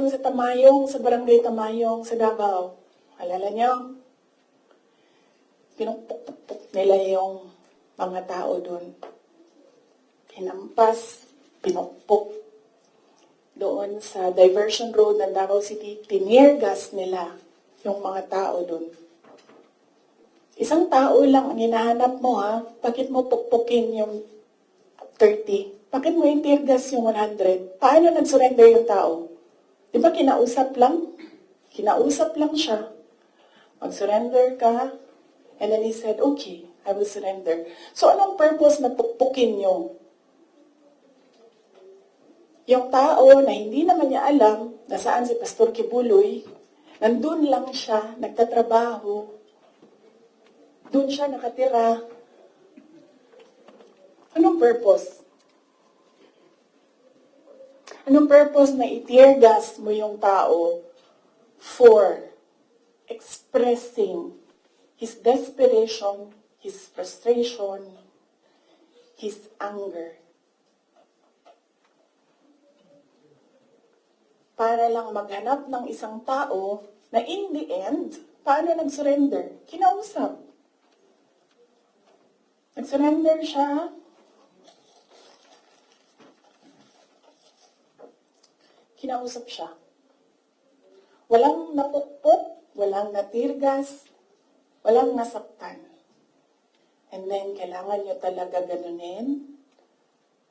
dun sa Tamayong, sa barangay Tamayong, sa Davao. Alala niyo? Pinupuk-puk nila yung mga tao dun. Hinampas, pinukpok. Doon sa diversion road ng Davao City, tinirgas nila yung mga tao dun. Isang tao lang ang hinahanap mo ha. Bakit mo pukpukin yung 30? Bakit mo intirgas yung 100? Paano nag-surrender yung tao? Di ba kinausap lang? Kinausap lang siya. Mag-surrender ka. And then he said, okay, I will surrender. So anong purpose na pukpukin nyo? Yung tao na hindi naman niya alam na saan si Pastor Kibuloy, nandun lang siya, nagtatrabaho, doon siya nakatira. Anong purpose? Anong purpose na i-tear gas mo yung tao for expressing his desperation, his frustration, his anger? Para lang maghanap ng isang tao na in the end, paano nag-surrender? Kinausap. Nag-surrender siya. Kinausap siya. Walang napukpok, walang natirgas, walang nasaktan. And then, kailangan nyo talaga ganunin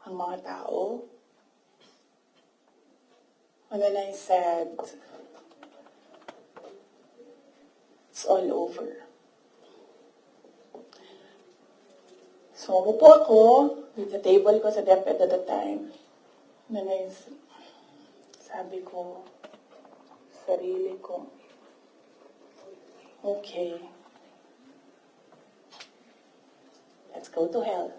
ang mga tao. And then I said, it's all over. So, umupo ako with the table ko sa DepEd at the time. And then I, sabi ko, sarili ko, okay, let's go to hell.